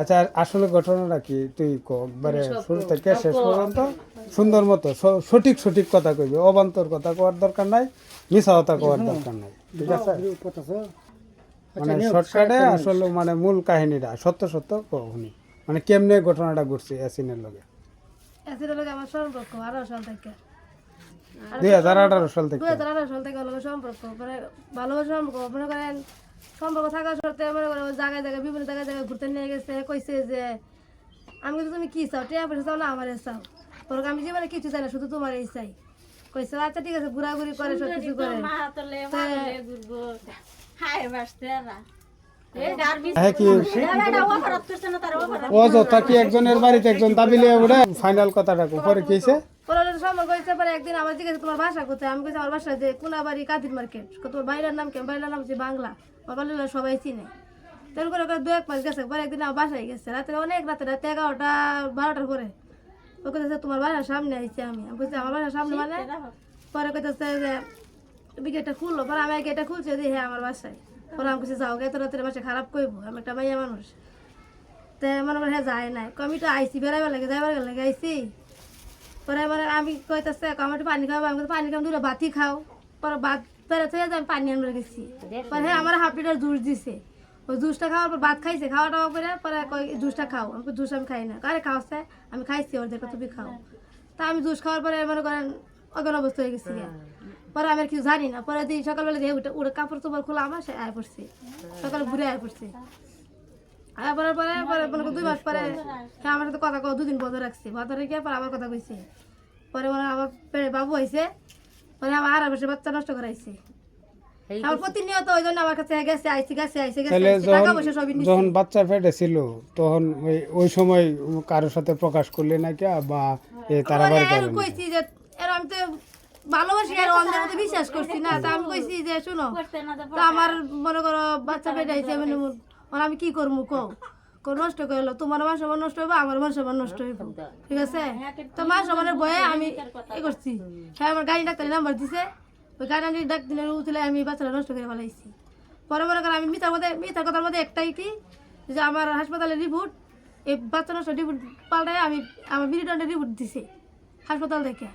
আচ্ছা আর আসলে ঘটনাটা কি? তুই ক একবারে শুরু থেকে শেষ পর্যন্ত সুন্দর মতো সঠিক সঠিক কথা কইবে। অবান্তর কথা কোয়ার দরকার নাই মিছা কথা কোয়ার দরকার নাই। ঠিক আছে? মানে শর্টকাটে আসলে মানে মূল কাহিনীটা সত্য সত্য কহনি মানে কেমনে ঘটনাটা ঘটছে এসিনের লগে? এসির লোক আমার সম্পর্ক আঠারো সাল থেকে। দুই হাজার আঠারো সাল থেকে। দুই হাজার আঠারো সাল থেকে সম্পর্ক মানে ভালোবাসা সম্পর্ক মনে করেন সম্পর্ক থাকা সত্ত্বেও মনে করেন ও জায়গায় জায়গায় বিভিন্ন জায়গায় জায়গায় ঘুরতে নিয়ে গেছে কইছে যে আমি কিন্তু তুমি কি চাও? টিয়া পয়সা চাও না আমার চাও? তোর আমি জীবনে কিছু চাই না শুধু তোমার এই চাই। কইছে আচ্ছা ঠিক আছে ঘোরাঘুরি করে সব কিছু করে। হ্যাঁ অযথা কি একজনের বাড়িতে একজন দাবিলে উঠে? ফাইনাল কথাটা পরে কিছে পরে একদিন আমার জিজ্ঞেস তোমার বাসা কোথায়? আমি কইছি আমার যে কোনাবাড়ি কাদির মার্কেট। তোমার বাইরের নাম কেমন বাইরের নাম হচ্ছে বাংলা। আমার বাংলা সবাই চিনে। তেমন করে দু এক মাস গেছে পরে একদিন আমার বাসায় গেছে। রাতে অনেক রাতে রাতে এগারোটা বারোটার পরে। ও কইতেছে তোমার বাসার সামনে আইছি আমি। আমি কইছি আমার বাসার সামনে মানে? পরে কইতেছে যে তুমি গেটটা খুললো? পরে আমি গেটটা খুলছে যে হ্যাঁ আমার বাসায়। পরে আমি কইছি যাও এত রাতের বাসায় খারাপ করব আমি একটা মাইয়া মানুষ। তে মনে করে হ্যাঁ যায় নাই। কমি তো আইসি বেড়াবার লাগে যাইবার লাগে আইসি পরে মানে আমি কইতাছে আমার একটু পানি খাও আমি পানি খাও দুটো বাতি খাও। পরে ভাত বেড়ে থেকে আমি পানি আনবার গেছি। পরে হ্যাঁ আমার হাফ লিটার জুস দিছে। ওই জুসটা খাওয়ার পর ভাত খাইছে খাওয়া টাওয়া করে পরে কই জুসটা খাও। আমি জুস আমি খাই না। আরে খাওয়াছে? আমি খাইছি ওর দেখো তুমি খাও। তা আমি জুস খাওয়ার পরে মনে করেন অজ্ঞান অবস্থা হয়ে গেছি পরে আমি আর কিছু জানি না। পরে দিন সকালবেলা দিয়ে উঠে উঠে কাপড় চোপড় খোলা আমার সে আয় পড়ছে। সকালে ঘুরে আয় পড়ছে। পড়ার পরে পরে মনে করো দুই মাস পরে সে আমার সাথে কথা কও দুদিন বন্ধ রাখছে। বন্ধ রেখে পরে আবার কথা কইছে। পরে হয় আমার বাবু হয়েছে পরে আমার আর বসে বাচ্চা নষ্ট করাইছে। আমার প্রতিনিয়ত ওই জন্য আমার কাছে গেছে আইসি গেছে আইসি গেছে টাকা যখন পয়সা সবই নিছে। যখন বাচ্চা পেটে ছিল তখন ওই- ওই সময় কারোর সাথে প্রকাশ করলে না কি বা তারা কইছি যে এর আমি তো ভালোবাসি আর অন্ধের মধ্যে বিশ্বাস করছি না তা আমি কইছি যে শুনো তো আমার মনে করো বাচ্চা পেটে আইছে মানে ওর আমি কি করব কও? কো নষ্ট করল তোমার মা সবার নষ্ট হইব আমার মা সবার নষ্ট হইব। ঠিক আছে? তো মা সবার বয়ে আমি এই করছি। হ্যাঁ আমার গাড়ি ডাক্তারের নাম্বার দিছে। ওই গাড়ি ডাক্তারের উঠলে আমি বাচ্চাটা নষ্ট করে ফেলাইছি। পরে মনে করো আমি মিথ্যার মধ্যে মিথ্যার কথার মধ্যে একটাই কি? যে আমার হাসপাতালের রিপোর্ট এই বাচ্চা নষ্ট রিপোর্ট পাল্টায় আমি আমার মিনিটনের রিপোর্ট দিছে হাসপাতাল থেকে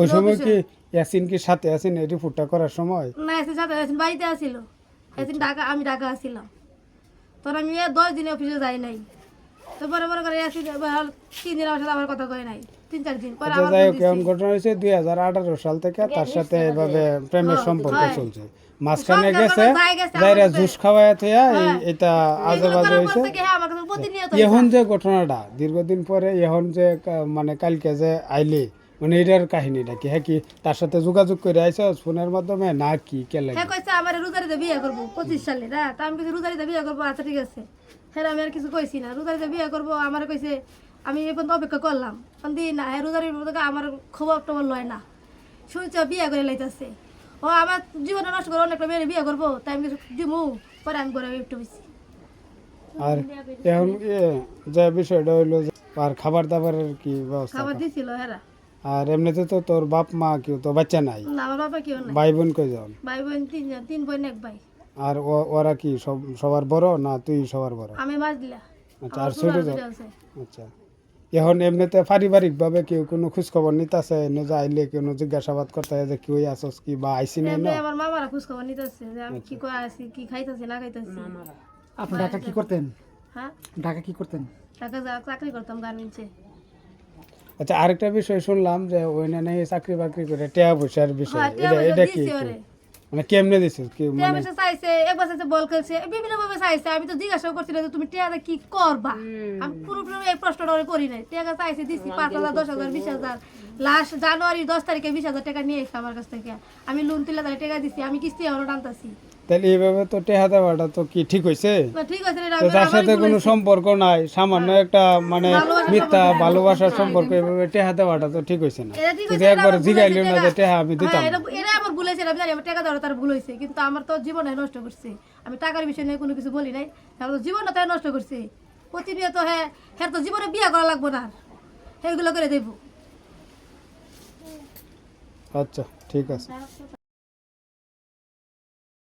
ওই সময় কি ইয়াসিন কি সাথে আছেন এই রিপোর্টটা করার সময়? না এসে সাথে এসে বাড়িতে আসিল এসিন ঢাকা আমি ঢাকা আসিলাম তখন আমি দশ দিনে অফিসে যাই নাই। তো পরে মনে করে তিন দিন আমার সাথে আমার কথা কয় নাই। তিন চার দিন পরে আচ্ছা আমার ঘটনা হয়েছে দুই হাজার আঠারো সাল থেকে তার সাথে এভাবে প্রেমের সম্পর্ক চলছে। মাঝখানে গেছে যাইরা জুস খাওয়ায় হ্যাঁ। এটা আজে বাজে হয়েছে। হ্যাঁ, এখন যে ঘটনাটা দীর্ঘদিন পরে এখন যে মানে কালকে যে আইলে মানে এটার কাহিনীটা কি? হ্যাঁ কি? তার সাথে যোগাযোগ করে আইছে ফোনের মাধ্যমে না কি কে লাগে? হ্যাঁ কইছে আমার রোজারিতে বিয়ে করব পঁচিশ সালে না? তা আমি কিছু রোজারিতে বিয়ে করব আচ্ছা ঠিক আছে। হ্যাঁ আমি আর কিছু কইছি না। রোজারিতে বিয়ে করব আমার কইছে আমি পর্যন্ত অপেক্ষা করলাম। দি না হ্যাঁ রোজারির মধ্যে আমার খবর টবর লয় না। শুনছে বিয়ে করে লাইতেছে। ও আমার জীবনে নষ্ট করে অনেকটা মেয়ে বিয়ে করব তাই আমি কিছু দিমু পরে আমি করে একটু বেশি আর এখন যে বিষয়টা হইল আর খাবার দাবারের কি ব্যবস্থা? খাবার দিছিল হেরা আর এমনিতে তো তোর বাপ মা কেউ তো বাচ্চা নাই? না আমার বাবা কেউ নাই। ভাই বোন কই যান ভাই বোন তিনজন তিন বোন এক ভাই। আর ওরা কি সব সবার বড় না তুই সবার বড়? আমি মাছ দিলা আচ্ছা আর ছোট যাও আচ্ছা। এখন এমনিতে পারিবারিক ভাবে কেউ কোনো খোঁজ খবর নিতেছে? এনে যে আইলে কোনো জিজ্ঞাসাবাদ করতে হয় যে কি হই আসস কি বা আইসি না আমার মামারা খোঁজ খবর নিতেছে যে আমি কি করে আছি কি খাইতেছি না খাইতেছি। আপনি ঢাকা কি করতেন? হ্যাঁ? ঢাকা কি করতেন? যা চাকরি করতাম গার্মেন্টসে। আচ্ছা আরেকটা বিষয় শুনলাম যে ওই না নাকি চাকরি বাকরি করে টেয়া পয়সার বিষয়। হ্যাঁ এটা এটা কি? মানে কেমনে দিছিস কি মানে চাইছে একবার চাইছে বল খেলছে বিভিন্ন ভাবে চাইছে। আমি তো জিজ্ঞাসা করছিলাম যে তুমি টিয়াটা কি করবা? আমি পুরোপুরি এই প্রশ্নটা ওরে করি নাই। টিয়া চাইছে দিছি পাঁচ হাজার দশ হাজার বিশ হাজার। লাস্ট জানুয়ারি দশ তারিখে বিশ হাজার টাকা নিয়ে এসে আমার কাছ থেকে। আমি লোন তুলে তাহলে টাকা দিছি আমি কিস্তি এখনও টানতাছি। তাহলে এইভাবে তো টেহা দেওয়াটা তো কি ঠিক হয়েছে ঠিক আছে রে, তার সাথে কোনো। সম্পর্ক নাই সামান্য একটা মানে মিথ্যা। ভালোবাসার সম্পর্ক এভাবে টেহা দেওয়াটা তো ঠিক হয়েছে না। তুই একবার এটা আমার ভুল জিগাইলি হয়েছে, না যে টেহা আমি দিতাম। হ্যাঁ, আমার ভুল হয়েছে আমি জানি আমার টাকা দেওয়াটা তার ভুল হয়েছে কিন্তু আমার তো জীবনে নষ্ট করছে। আমি টাকার বিষয় নিয়ে কোনো কিছু বলি নাই আমার তো জীবনটা তাই নষ্ট করছে। প্রতিনিয়ত হ্যাঁ হ্যাঁ তো জীবনে বিয়ে করা লাগবো না সেইগুলো করে দেবো। আচ্ছা ঠিক আছে।